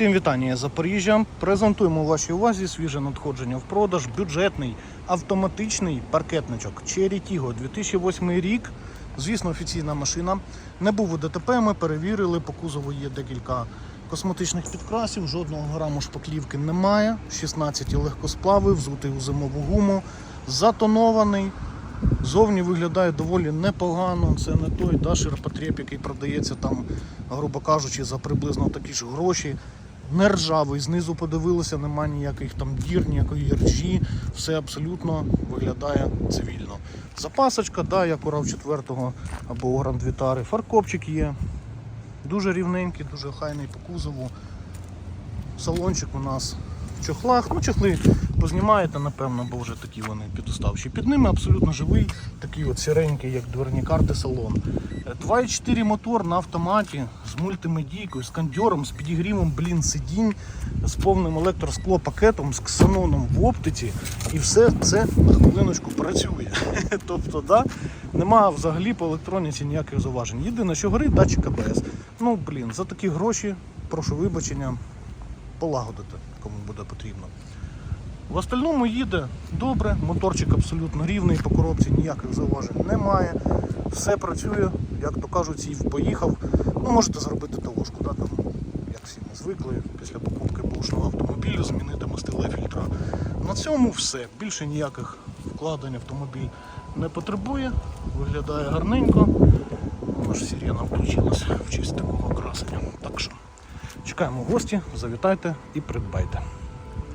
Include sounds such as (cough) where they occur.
Всім вітання Запоріжжя. Презентуємо вашій увазі свіже надходження в продаж. Бюджетний автоматичний паркетничок Cherry Tiggo 2008 рік. Звісно, офіційна машина. Не був у ДТП. Ми перевірили. По кузову є декілька косметичних підкрасів. Жодного граму шпаклівки немає. 16 легкосплави, взутий у зимову гуму, затонований. Зовні виглядає доволі непогано. Це не той да, ширпотреб, який продається там, грубо кажучи, за приблизно такі ж гроші. Не ржавий, знизу подивилися, немає ніяких там дір, ніякої гіржі. Все абсолютно виглядає цивільно. Запасочка, да, як у RAV 4 або у Grand Vitara. Фаркопчик є. Дуже рівненький, дуже хайний по кузову. Салончик у нас чохлах. Ну, чохли познімаєте, напевно, бо вже такі вони підуставші. Під ними абсолютно живий, такий от сіренький, як дверні карти салон. Е, 2.4 мотор на автоматі з мультимедійкою, з кондьором, з підігрівом, блін, сидінь, з повним електросклопакетом, з ксеноном в оптиці. І все це на хвилиночку працює. (laughs) тобто, да, немає взагалі по електроніці ніяких зауважень. Єдине, що горить датчик АБС. Ну, блін, за такі гроші, прошу вибачення, полагодити, кому буде потрібно. В остальному їде добре, моторчик абсолютно рівний, по коробці ніяких зауважень немає. Все працює, як то кажуть, сів поїхав. Ну, можете зробити ТОшку, да, там, як всі ми звикли, після покупки бушного автомобілю змінити мастила фільтра. На цьому все. Більше ніяких вкладень автомобіль не потребує, виглядає гарненько. Вона ж сирена включилась чекаємо гості, завітайте і придбайте.